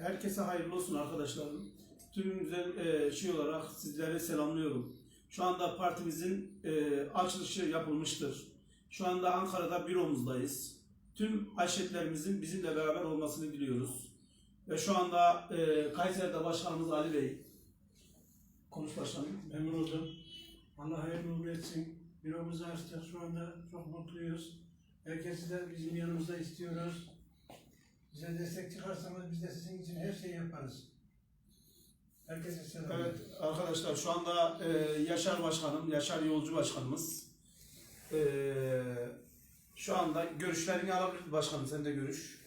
Herkese hayırlı olsun arkadaşlarım. Tüm güzel e, şey olarak sizleri selamlıyorum. Şu anda partimizin e, açılışı yapılmıştır. Şu anda Ankara'da büromuzdayız. Tüm aşiretlerimizin bizimle beraber olmasını diliyoruz. Ve şu anda e, Kayseri'de Başkanımız Ali Bey. Konuş başkanım. Memnun oldum. Allah hayırlı uğurlu etsin. Büromuzu açtık şu anda çok mutluyuz. Herkesi de bizim yanımızda istiyoruz. Bize destek çıkarsanız biz de sizin için her şeyi yaparız. Herkese selam. Evet arkadaşlar şu anda e, Yaşar Başkanım, Yaşar Yolcu Başkanımız. E, şu anda görüşlerini alabilir başkanım sen de görüş.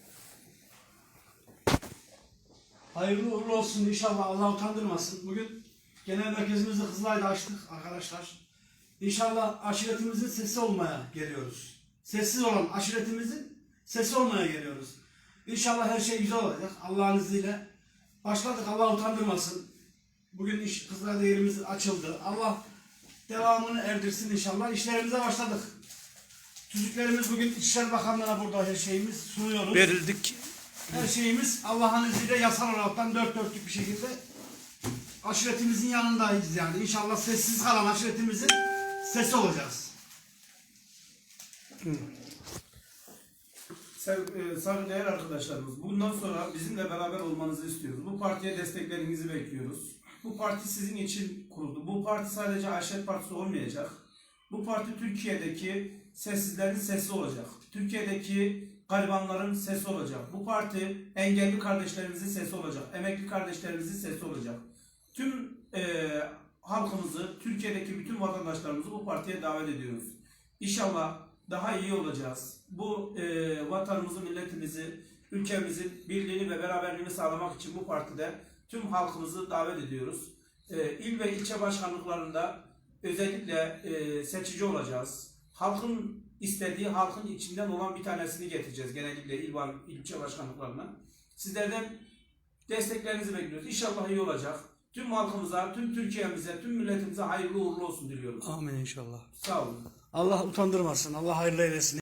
Hayırlı uğurlu olsun inşallah Allah utandırmasın. Bugün genel merkezimizi Kızılay'da açtık arkadaşlar. İnşallah aşiretimizin sesi olmaya geliyoruz. Sessiz olan aşiretimizin sesi olmaya geliyoruz. İnşallah her şey güzel olacak Allah'ın izniyle. Başladık Allah utandırmasın. Bugün iş Kızılay'da yerimiz açıldı. Allah devamını erdirsin inşallah. İşlerimize başladık. Tüzüklerimiz bugün İçişleri Bakanlığı'na burada her şeyimiz sunuyoruz. Verildik. Her şeyimiz Allah'ın izniyle yasal olaraktan dört dörtlük bir şekilde aşiretimizin yanındayız yani. İnşallah sessiz kalan aşiretimizin sesi olacağız. E, saygıdeğer arkadaşlarımız, bundan sonra bizimle beraber olmanızı istiyoruz. Bu partiye desteklerinizi bekliyoruz. Bu parti sizin için kuruldu. Bu parti sadece Aşiret Partisi olmayacak. Bu parti Türkiye'deki sessizlerin sesi olacak. Türkiye'deki garibanların sesi olacak. Bu parti engelli kardeşlerimizin sesi olacak. Emekli kardeşlerimizin sesi olacak. Tüm e, halkımızı, Türkiye'deki bütün vatandaşlarımızı bu partiye davet ediyoruz. İnşallah daha iyi olacağız. Bu e, vatanımızı, milletimizi, ülkemizin birliğini ve beraberliğini sağlamak için bu partide tüm halkımızı davet ediyoruz. E, il ve ilçe başkanlıklarında özellikle e, seçici olacağız. Halkın istediği, halkın içinden olan bir tanesini getireceğiz genellikle il, var- ilçe başkanlıklarına. Sizlerden desteklerinizi bekliyoruz. İnşallah iyi olacak. Tüm halkımıza, tüm Türkiye'mize, tüm milletimize hayırlı uğurlu olsun diliyorum. Amin inşallah. Sağ olun. Allah utandırmasın. Allah hayırlı eylesin.